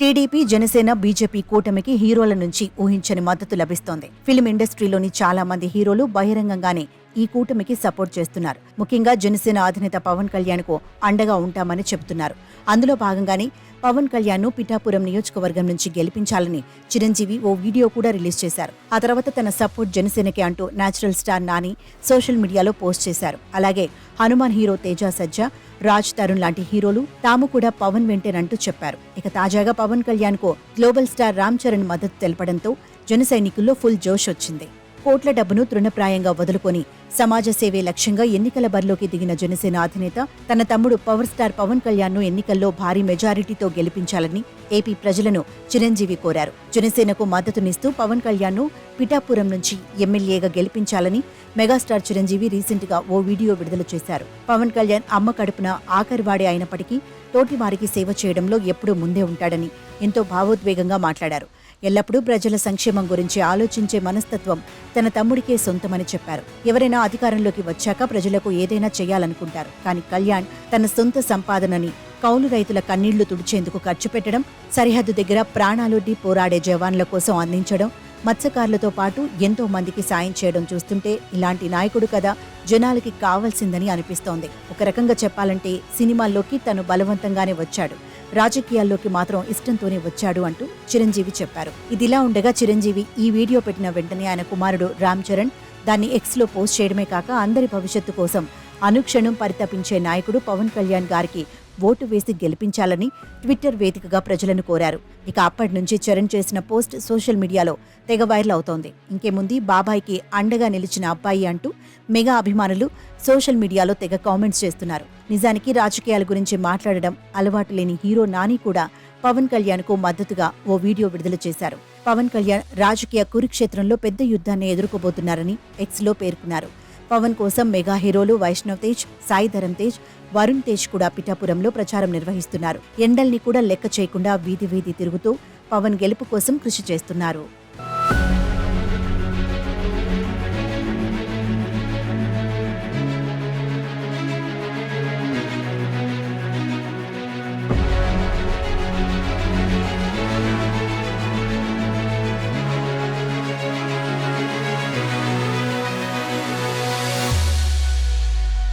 TDP Janasena BJP కూటమికి హీరోల నుంచి ఊహించని మద్దతు లభిస్తోంది. ఫిల్మ్ ఇండస్ట్రీలోని చాలా మంది హీరోలు బహిరంగంగానే ఈ కూటమికి సపోర్ట్ చేస్తున్నారు. ముఖ్యంగా జనసేన అధినేత పవన్ కళ్యాణ్కు అండగా ఉంటామని చెబుతున్నారు. అందులో భాగంగానే పవన్ కళ్యాణ్ను పిఠాపురం నియోజకవర్గం నుంచి గెలిపించాలని చిరంజీవి ఓ వీడియో కూడా రిలీజ్ చేశారు. ఆ తర్వాత తన సపోర్ట్ జనసేనకి అంటూ నేచురల్ స్టార్ నాని సోషల్ మీడియాలో పోస్ట్ చేశారు. అలాగే హనుమాన్ హీరో తేజ సజ్జా రాజ్ తరుణ్ లాంటి హీరోలు తాము కూడా పవన్ వెంటేనంటూ చెప్పారు. ఇక తాజాగా పవన్ కళ్యాణ్కు గ్లోబల్ స్టార్ రామ్ చరణ్ మద్దతు తెలపడంతో జన సైనికుల్లో ఫుల్ జోష్ వచ్చింది. కోట్ల డబ్బును తృణప్రాయంగా వదులుకొని సమాజ సేవే లక్ష్యంగా ఎన్నికల బరిలోకి దిగిన జనసేన అధినేత తన తమ్ముడు పవర్ స్టార్ పవన్ కళ్యాణ్ను ఎన్నికల్లో భారీ మెజారిటీతో గెలిపించాలని ఏపీ ప్రజలను చిరంజీవి కోరారు. జనసేనకు మద్దతునిస్తూ పవన్ కళ్యాణ్ను పిఠాపురం నుంచి ఎమ్మెల్యేగా గెలిపించాలని మెగాస్టార్ చిరంజీవి రీసెంట్గా ఓ వీడియో విడుదల చేశారు. పవన్ కళ్యాణ్ అమ్మ కడుపున ఆఖరివాడే అయినప్పటికీ తోటివారికి సేవ చేయడంలో ఎప్పుడూ ముందే ఉంటాడని ఎంతో భావోద్వేగంగా మాట్లాడారు. ఎల్లప్పుడూ ప్రజల సంక్షేమం గురించి ఆలోచించే మనస్తత్వం తన తమ్ముడికే సొంతమని చెప్పారు. ఎవరైనా అధికారంలోకి వచ్చాక ప్రజలకు ఏదైనా చేయాలనుకుంటారు. కానీ కళ్యాణ్ తన సొంత సంపాదనని కౌలు రైతుల కన్నీళ్ళు తుడిచేందుకు ఖర్చు పెట్టడం సరిహద్దు దగ్గర ప్రాణాలొడ్డి పోరాడే జవాన్ల కోసం అందించడం మత్స్యకారులతో పాటు ఎంతో మందికి సాయం చేయడం చూస్తుంటే ఇలాంటి నాయకుడు కదా జనాలకి కావాల్సిందని అనిపిస్తోంది. ఒక రకంగా చెప్పాలంటే సినిమాల్లోకి తను బలవంతంగానే వచ్చాడు. రాజకీయాల్లోకి మాత్రం ఇష్టంతోనే వచ్చాడు అంటూ చిరంజీవి చెప్పారు. ఇదిలా ఉండగా చిరంజీవి ఈ వీడియో పెట్టిన వెంటనే ఆయన కుమారుడు రామ్ చరణ్ దాన్ని ఎక్స్లో పోస్ట్ చేయడమే కాక అందరి భవిష్యత్తు కోసం అనుక్షణం పరితపించే నాయకుడు పవన్ కళ్యాణ్ గారికి ఓటు వేసి గెలిపించాలని ట్విట్టర్ వేదికగా ప్రజలను కోరారు. ఇక అప్పటి నుంచి చరణ్ చేసిన పోస్ట్ సోషల్ మీడియాలో తెగ వైరల్ అవుతోంది. ఇంకేముంది బాబాయ్కి అండగా నిలిచిన అబ్బాయి అంటూ మెగా అభిమానులు సోషల్ మీడియాలో తెగ కామెంట్స్ చేస్తున్నారు. నిజానికి రాజకీయాల గురించి మాట్లాడడం అలవాటు లేని హీరో నాని కూడా పవన్ కళ్యాణ్కు మద్దతుగా ఓ వీడియో విడుదల చేశారు. పవన్ కళ్యాణ్ రాజకీయ కురుక్షేత్రంలో పెద్ద యుద్ధాన్ని ఎదుర్కోబోతున్నారని ఎక్స్లో పేర్కొన్నారు. పవన్ కోసం మెగా హీరోలు వైష్ణవ్ తేజ్ సాయి ధరమ్ తేజ్ వరుణ్ తేజ్ కూడా పిఠాపురంలో ప్రచారం నిర్వహిస్తున్నారు. ఎండల్ని కూడా లెక్క చేయకుండా వీధి వీధి తిరుగుతూ పవన్ గెలుపు కోసం కృషి చేస్తున్నారు.